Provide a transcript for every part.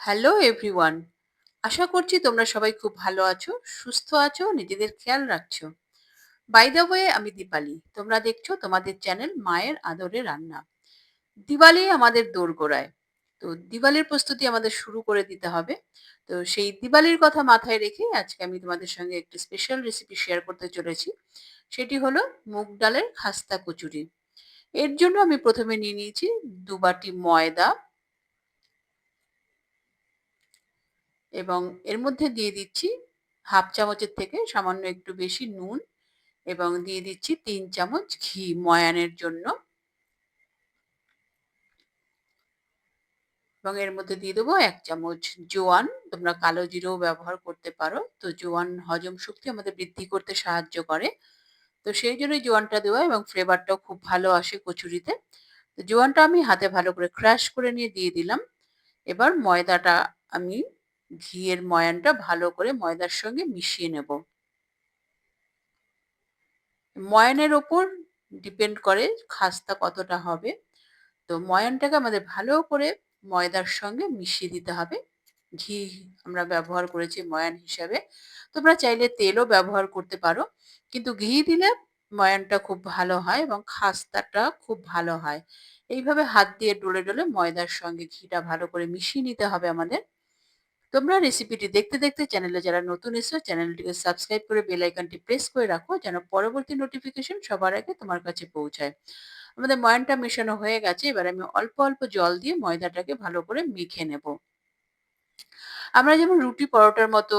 Hello everyone আশা করছি তোমরা সবাই খুব ভালো আছো, সুস্থ আছো, নিজেদের খেয়াল রাখছো। বাই দ্য ওয়ে আমি দীপালি। তোমরা দেখছ তোমাদের চ্যানেল মায়ের আদরে রান্না। দিওয়ালি আমাদের দোরগোড়ায়। তো দিওয়ালির প্রস্তুতি আমাদের শুরু করে দিতে হবে। তো সেই দিওয়ালির কথা মাথায় রেখে আজকে আমি তোমাদের সঙ্গে একটি স্পেশাল রেসিপি শেয়ার করতে চলেছি। সেটি হলো মুগ ডালের খাস্তা কচুরি। এর জন্য আমি প্রথমে নিয়ে নিয়েছি দু বাটি ময়দা এবং এর মধ্যে দিয়ে দিচ্ছি হাফ চামচের থেকে সামান্য একটু বেশি নুন এবং দিয়ে দিচ্ছি তিন চামচ ঘি ময়ানের জন্য। এবং এর মধ্যে দিয়ে দেবো এক চামচ জোয়ান, তোমরা কালো জিরেও ব্যবহার করতে পারো। তো জোয়ান হজম শক্তি আমাদের বৃদ্ধি করতে সাহায্য করে। তো সেই জন্যই জোয়ানটা দেওয়া এবং ফ্লেভারটাও খুব ভালো আসে কচুরিতে। তো জোয়ানটা আমি হাতে ভালো করে ক্রাশ করে নিয়ে দিয়ে দিলাম। এবার ময়দাটা আমি ঘিয়ের ময়ানটা ভালো করে ময়দার সঙ্গে মিশিয়ে নেব। ময়ানের ওপর ডিপেন্ড করে খাস্তা কতটা হবে। তো ময়ানটাকে আমাদের ভালো করে ময়দার সঙ্গে মিশিয়ে দিতে হবে। ঘি আমরা ব্যবহার করেছি ময়ান হিসাবে। তোমরা চাইলে তেলও ব্যবহার করতে পারো। কিন্তু ঘি দিলে ময়ানটা খুব ভালো হয় এবং খাস্তাটা খুব ভালো হয়। এইভাবে হাত দিয়ে ডলে ডলে ময়দার সঙ্গে ঘিটা ভালো করে মিশিয়ে নিতে হবে আমাদের। তোমরা রেসিপিটি দেখতে দেখতে চ্যানেলে যারা নতুন এসো চ্যানেলটিকে সাবস্ক্রাইব করে বেল আইকনটি প্রেস করে রাখো, যেন পরবর্তী নোটিফিকেশন সবার আগে তোমার কাছে পৌঁছায়। আমাদের ময়ানটা মেশানো হয়ে গেছে, এবার আমি অল্প অল্প জল দিয়ে ময়দাটাকে ভালো করে মেখে নেব। আমরা যেমন রুটি পরোটার মতো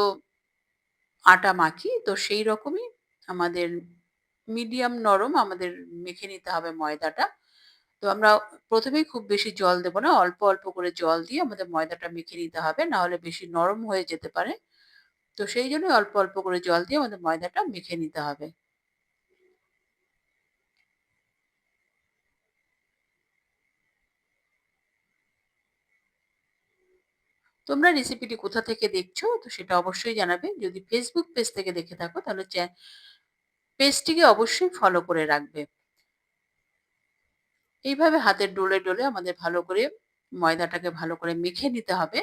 আটা মাখি, তো সেই রকমই আমাদের মিডিয়াম নরম আমাদের মেখে নিতে হবে ময়দাটা। তো আমরা প্রথমেই খুব বেশি জল দেব না, অল্প অল্প করে জল দিয়ে আমাদের ময়দাটা মেখে নিতে হবে, না হলে বেশি নরম হয়ে যেতে পারে। তো সেই জন্য অল্প অল্প করে জল দিয়ে আমাদের ময়দাটা মেখে নিতে হবে। তোমরা রেসিপিটি কোথা থেকে দেখছ, তো সেটা অবশ্যই জানাবে। যদি ফেসবুক পেজ থেকে দেখে থাকো, তাহলে পেজটিকে অবশ্যই ফলো করে রাখবে। এইভাবে হাতের ডোলে ডোলে আমাদের ভালো করে ময়দাটাকে ভালো করে মেখে নিতে হবে।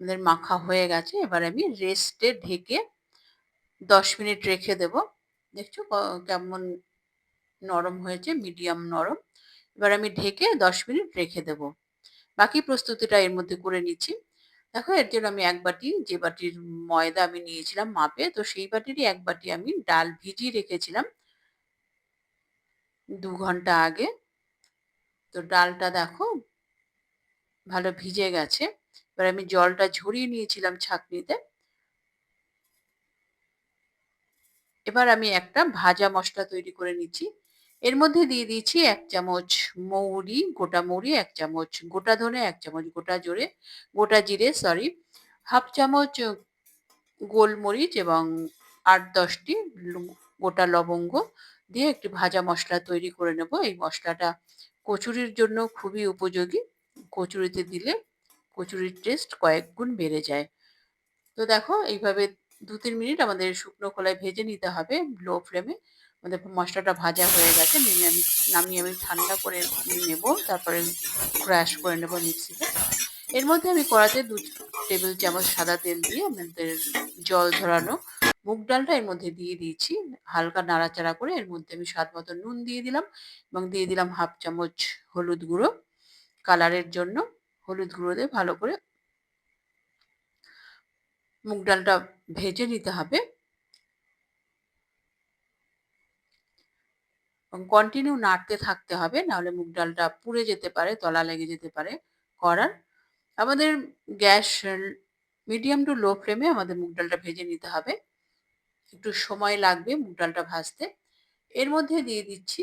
আমাদের মাখা হয়ে গেছে, এবার আমি রেস্টে ঢেকে দশ মিনিট রেখে দেব। দেখছ কেমন নরম হয়েছে মিডিয়াম নরম। এবার আমি ঢেকে দশ মিনিট রেখে দেব। বাকি প্রস্তুতিটা এর মধ্যে করে নিচ্ছি। দেখো এর জন্য আমি এক বাটি, যে বাটির ময়দা আমি নিয়েছিলাম মাপে, তো সেই বাটিরই এক বাটি আমি ডাল ভিজিয়ে রেখেছিলাম। দু ঘণ্টা আগে। তো ডালটা দেখো ভালো ভিজে গেছে। এবার আমি জলটা ঝরিয়ে নিয়েছিলাম ছাঁকনিতে। এবার আমি একটা ভাজা মশলা তৈরি করে নিচ্ছি। এর মধ্যে দিয়ে দিয়েছি এক চামচ মৌরি, গোটা মৌরি, এক চামচ গোটা ধনে, এক চামচ গোটা জোরে, গোটা জিরে সরি হাফ চামচ গোলমরিচ এবং আট দশটি গোটা লবঙ্গ দিয়ে একটি ভাজা মশলা তৈরি করে নেব। এই মশলাটা কচুরির জন্য খুবই উপযোগী। কচুরিতে দিলে কচুরির টেস্ট কয়েক গুণ বেড়ে যায়। তো দেখো, এইভাবে দু তিন মিনিট আমাদের শুকনো খোলায় ভেজে নিতে হবে লো ফ্লেমে। আমাদের মশলাটা ভাজা হয়ে গেছে নেমে আমি নামিয়ে আমি ঠান্ডা করে নেব, তারপরে ক্র্যাশ করে নেব মিক্সিতে। এর মধ্যে আমি কড়াতে দু টেবিল চামচ সাদা তেল দিয়ে আমাদের জল ধরানো মুগ ডালটা এর মধ্যে দিয়ে দিয়েছি। হালকা নাড়াচাড়া করে এর মধ্যে আমি স্বাদ মতো নুন দিয়ে দিলাম এবং দিয়ে দিলাম হাফ চামচ হলুদ গুঁড়ো। কালারের জন্য হলুদ গুঁড়ো দিয়ে ভালো করে মুগ ডালটা ভেজে নিতে হবে। এবং কন্টিনিউ নাড়তে থাকতে হবে, নাহলে মুগ ডালটা পুড়ে যেতে পারে, তলা লেগে যেতে পারে করার। আমাদের গ্যাস মিডিয়াম টু লো ফ্লেমে আমাদের মুগ ডালটা ভেজে নিতে হবে। একটু সময় লাগবে মুগ ডালটা ভাজতে। এর মধ্যে দিয়ে দিচ্ছি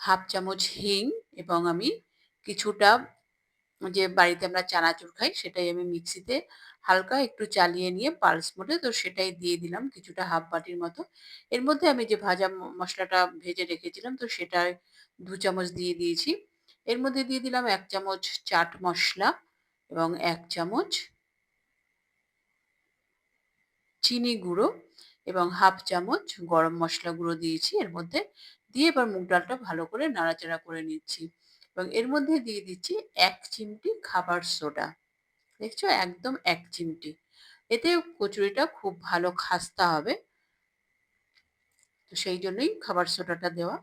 হাফ চামচ হিং এবং আমি কিছুটা যে বাড়িতে আমরা চানাচুর খাই সেটাই আমি মিক্সিতে হালকা একটু চালিয়ে নিয়ে পালস মোটে তো সেটাই দিয়ে দিলাম কিছুটা হাফ বাটির মতো। এর মধ্যে আমি যে ভাজা মশলাটা ভেজে রেখেছিলাম তো সেটা দু চামচ দিয়ে দিয়েছি। এর মধ্যে দিয়ে দিলাম এক চামচ চাট মশলা এবং এক চামচ চিনি গুঁড়ো এবং হাফ চামচ গরম মশলা গুঁড়ো দিয়েছি। এর মধ্যে দিয়ে এবার মুগ ডালটা ভালো করে নাড়াচাড়া করে নিচ্ছি। এবং এর মধ্যে দিয়ে দিচ্ছি এক চিমটি খাবার সোডা। দেখছ? একদম এক চিমটি। এতে কচুরিটা খুব ভালো খাস্তা হবে। তো সেই জন্যই খাবার সোডাটা দেওয়া।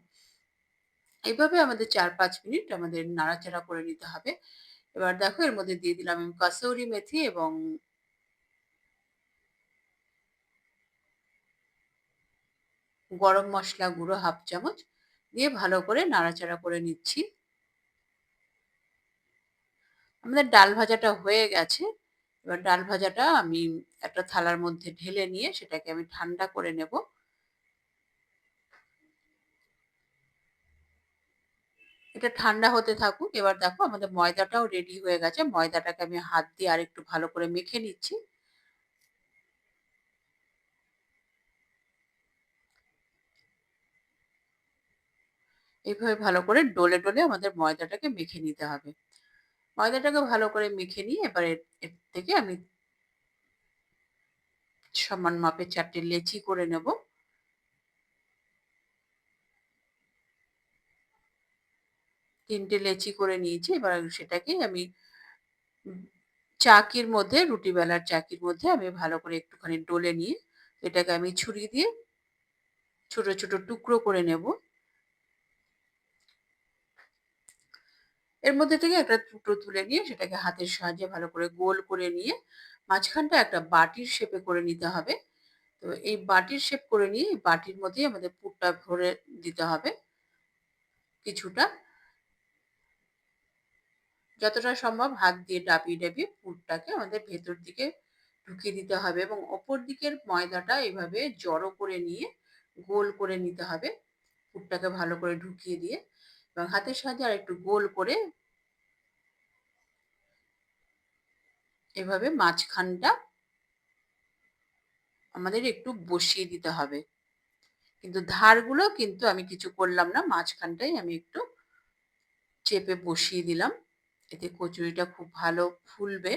এইভাবে আমাদের চার পাঁচ মিনিট আমাদের নাড়াচাড়া করে নিতে হবে। এবার দেখো, এর মধ্যে দিয়ে দিলাম আমি কাসৌরি মেথি এবং গরম মশলা গুঁড়ো হাফ চামচ দিয়ে ভালো করে নাড়াচাড়া করে নিচ্ছি। আমাদের ডাল ভাজাটা হয়ে গেছে। এবার ডাল ভাজাটা আমি একটা থালার মধ্যে ঢেলে নিয়ে সেটাকে আমি ঠান্ডা করে নেব। এটা ঠান্ডা হতে থাকুক। এবার দেখো আমাদের ময়দাটাও রেডি হয়ে গেছে। ময়দাটাকে আমি হাত দিয়ে আর একটু ভালো করে মেখে নিচ্ছি। এইভাবে ভালো করে ডলে ডলে আমাদের ময়দাটাকে মেখে নিতে হবে। ময়দাটাকে ভালো করে মেখে নিয়ে এবার এর থেকে আমি সমান মাপের চারটে লেচি করে নেব। তিনটে লেচি করে নিয়েছি, এবার সেটাকে আমি চাকির মধ্যে, রুটি বেলার চাকির মধ্যে আমি ভালো করে একটুখানি ডলে নিয়ে, এটাকে আমি ছুরি দিয়ে ছোট ছোট টুকরো করে নেব। এর মধ্যে থেকে একটা টুকরো তুলে নিয়ে সেটাকে হাতের সাহায্যে ভালো করে গোল করে নিয়ে মাঝখানটা একটা বাটির শেপে করে নিতে হবে। তো এই বাটির শেপ করে নিয়ে বাটির মধ্যেই আমাদের পুরটা ভরে দিতে হবে কিছুটা। যতটা সম্ভব হাত দিয়ে ডাবিয়ে ডাবিয়ে পুরটাকে আমাদের ভেতর দিকে ঢুকিয়ে দিতে হবে এবং ওপর দিকের ময়দাটা এভাবে জড়ো করে নিয়ে গোল করে নিতে হবে পুরটাকে ভালো করে ঢুকিয়ে দিয়ে। এবং হাতের সাহায্যে আর একটু গোল করে এভাবে মাঝখানটা আমাদের একটু বসিয়ে দিতে হবে। কিন্তু ধারগুলো কিন্তু আমি কিছু করলাম না, মাঝখানটাই আমি একটু চেপে বসিয়ে দিলাম। এতে কচুরিটা খুব ভালো ফুলবে।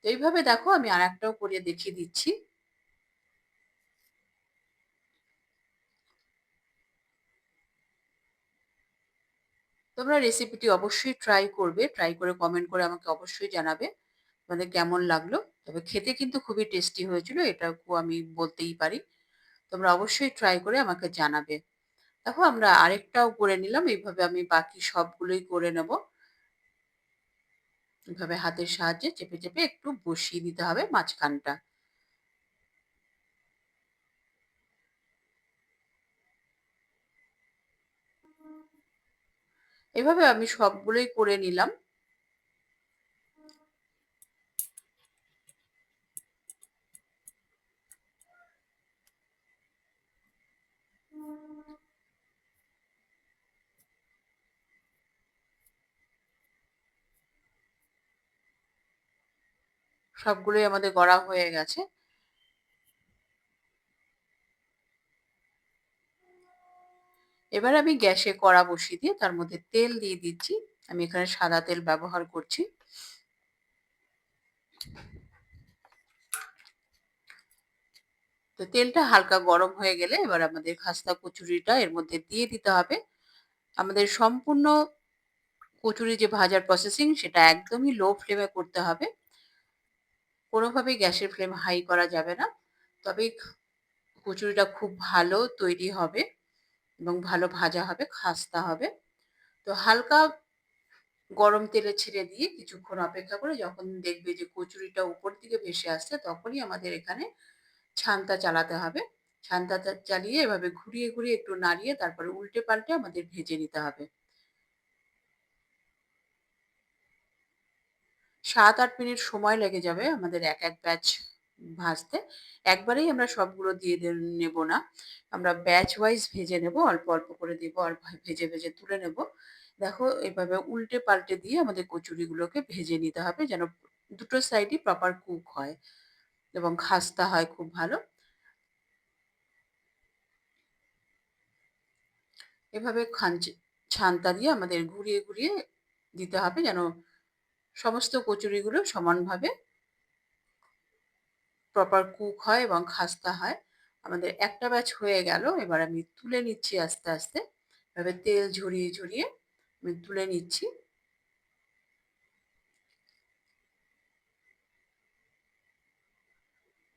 তো এইভাবে দেখো আমি আর একটাও করে দেখিয়ে দিচ্ছি। তোমরা রেসিপিটি অবশ্যই ট্রাই করবে ট্রাই করে কমেন্ট করে আমাকে অবশ্যই জানাবে, তোমাদের কেমন লাগল? তবে খেতে কিন্তু খুবই টেস্টি হয়েছিল এটাও আমি বলতেই পারি। তোমরা অবশ্যই ট্রাই করে আমাকে জানাবে। দেখো, আমরা আরেকটাও করে নিলাম, এইভাবে আমি বাকি সবগুলোই করে নেব। এভাবে হাতের সাহায্যে চেপে চেপে একটু বসিয়ে দিতে হবে মাঝখানটা। এভাবে আমি সবগুলোই করে নিলাম। সবগুলোই আমাদের গড়া হয়ে গেছে। এবার আমি গ্যাসে কড়া বসিয়ে দিয়ে তার মধ্যে তেল দিয়ে দিচ্ছি। আমি এখানে সাদা তেল ব্যবহার করছি। তো তেলটা হালকা গরম হয়ে গেলে এবার আমাদের খাস্তা কচুরিটা এর মধ্যে দিয়ে দিতে হবে। আমাদের সম্পূর্ণ কচুরি যে ভাজার প্রসেসিং সেটা একদমই লো ফ্লেমে করতে হবে। কোনোভাবেই গ্যাসের ফ্লেম হাই করা যাবে না। তবে কচুরিটা খুব ভালো তৈরি হবে। এবং ভালো ভাজা হবে, খাস্তা হবে। তো হালকা গরম তেলে ছেড়ে দিয়ে কিছুক্ষণ অপেক্ষা করে যখন দেখবে যে কচুরিটা উপর দিকে ভেসে আসছে, তখনই আমাদের এখানে ছানটা চালাতে হবে। ছানটা চালিয়ে এভাবে ঘুরিয়ে ঘুরিয়ে একটু নাড়িয়ে তারপরে উল্টে পাল্টে আমাদের ভেজে নিতে হবে। সাত আট মিনিট সময় লেগে যাবে আমাদের এক এক ব্যাচ ভাজতে। একবারেই আমরা সবগুলো দিয়ে নেব না। আমরা ব্যাচ ওয়াইজ ভেজে নেব, অল্প অল্প করে দিব আর ভেজে ভেজে তুলে নেব। দেখো এভাবে উল্টে পাল্টে দিয়ে আমাদের কচুরিগুলোকে ভেজে নিতে হবে যেন দুটো সাইডই প্রপার কুক হয় এবং খাস্তা হয় খুব ভালো। এভাবে ছান্তা দিয়ে আমাদের ঘুরিয়ে ঘুরিয়ে দিতে হবে যেন সমস্ত কচুরিগুলো সমানভাবে প্রপার কুক হয় এবং খাস্তা হয়। আমাদের একটা ব্যাচ হয়ে গেল, এবার আমি তুলে নিচ্ছি আস্তে আস্তে। এভাবে তেল ঝরিয়ে ঝরিয়ে আমি তুলে নিচ্ছি।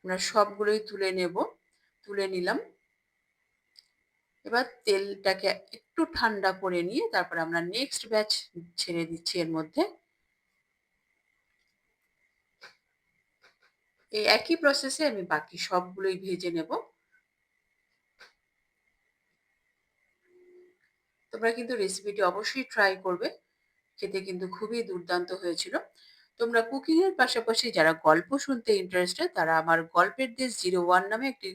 আমরা সবগুলোই তুলে নেব, তুলে নিলাম। এবার তেলটাকে একটু ঠান্ডা করে নিয়ে তারপর আমরা নেক্সট ব্যাচ ছেড়ে দিচ্ছি এর মধ্যে। এই একই প্রসেসে আমি বাকি সবগুলোই ভেজে নেব। তোমরা কিন্তু রেসিপিটি অবশ্যই ট্রাই করবে। খেতে কিন্তু খুবই দুর্দান্ত হয়েছিল। তোমরা কুকিং এর পাশাপাশি যারা গল্প শুনতে ইন্টারেস্টেড তারা আমার গল্পের দেশ জিরো ওয়ান নামে একটি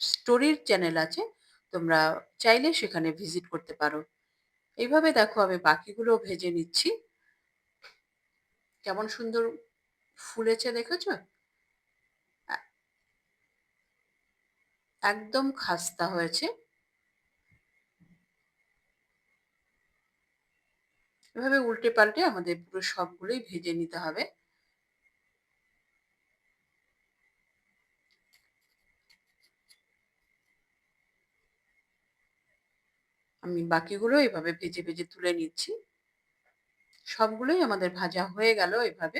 স্টোরির চ্যানেল আছে। তোমরা চাইলে সেখানে ভিজিট করতে পারো। এইভাবে দেখো আমি বাকিগুলো ভেজে নিচ্ছি। কেমন সুন্দর ফুলেছে দেখেছ? একদম খাস্তা হয়েছে। এভাবে উল্টে পাল্টে আমাদের পুরো সবগুলোই ভেজে নিতে হবে। আমি বাকিগুলো এভাবে ভেজে ভেজে তুলে নিচ্ছি। সবগুলোই আমাদের ভাজা হয়ে গেল এভাবে।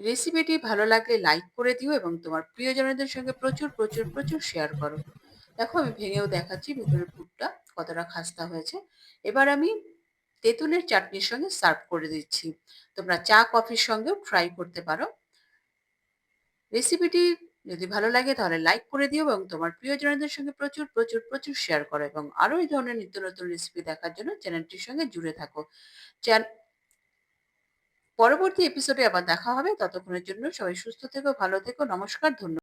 রেসিপিটি ভালো লাগলে লাইক করে দিও এবং তোমার প্রিয়জনদের সঙ্গে প্রচুর প্রচুর প্রচুর শেয়ার করো। দেখো, আমি ভেঙেও দেখাচ্ছি, ভিতরের পুরটা কতটা খাস্তা হয়েছে। এবার আমি তেঁতুলের চাটনির সঙ্গে সার্ভ করে দিচ্ছি। তোমরা চা কফির সঙ্গেও ট্রাই করতে পারো। রেসিপিটি যদি ভালো লাগে তাহলে লাইক করে দিও এবং তোমার প্রিয়জনদের সঙ্গে প্রচুর প্রচুর প্রচুর শেয়ার করো এবং আরও এই ধরনের নিত্য নতুন রেসিপি দেখার জন্য চ্যানেলটির সঙ্গে জুড়ে থাকো। পরবর্তী এপিসোডে আবার দেখা হবে। ততক্ষণের জন্য সবাই সুস্থ থেকো ভালো থেকো নমস্কার ধন্যবাদ।